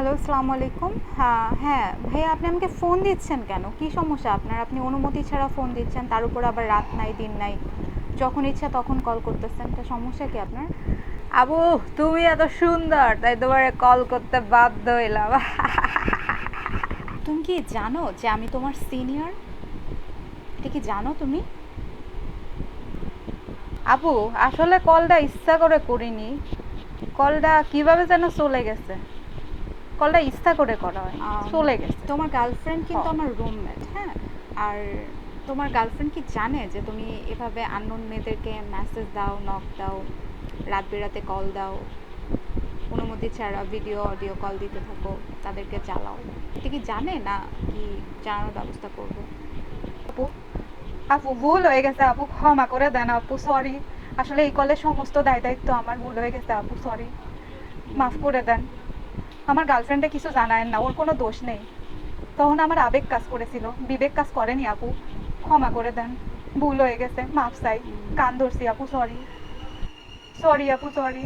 Hello আসসালামু আলাইকুম হ্যাঁ হ্যাঁ ভাইয়া আপনি আমাকে ফোন দিচ্ছেন কেন? কি সমস্যা আপনার? আপনি অনুমতি ছাড়া ফোন দিচ্ছেন তার উপর আবার রাত নাই দিন নাই। যখন ইচ্ছা তখন কল করতেছেন এটা সমস্যা কি আপনার? আবু তুমি এত সুন্দর তাই তোমারে কল করতে বাধ্য হইলাম। তুমি কি জানো যে আমি তোমার সিনিয়র এটা কি জানো তুমি? আপু আসলে কলটা ইচ্ছা করে করিনি। কলটা কীভাবে যেন চলে গেছে? কলটা ইচ্ছা করে করা হয়। চলে গেছে। তোমার গার্লফ্রেন্ড কিন্তু। আমার রুমমেট হ্যাঁ? আর তোমার গার্লফ্রেন্ড কি জানে যে তুমি এভাবে আননোন মেয়েদেরকে মেসেজ দাও নক দাও রাত বেরাতে কল দাও অনুমতি ছাড়া ভিডিও অডিও কল দিতে থাকো তাদেরকে চালাও এটা কি জানে না কি জানানোর ব্যবস্থা করব? আপু আপু ভুল হয়ে গেছে। আপু ক্ষমা করে দেন আপু সরি আসলে এই কলের সমস্ত দায় দায়িত্ব আমার ভুল হয়ে গেছে আপু সরি মাফ করে দেন। আমার গার্লফ্রেন্ডে কিছু জানায় না, ওর কোনো দোষ নেই। তখন আমার আবেগ কাজ করেছিল। বিবেক কাজ করেনি আপু। ক্ষমা করে দেন। ভুল হয়ে গেছে, মাফ চাই। কান ধরছি আপু সরি সরি আপু সরি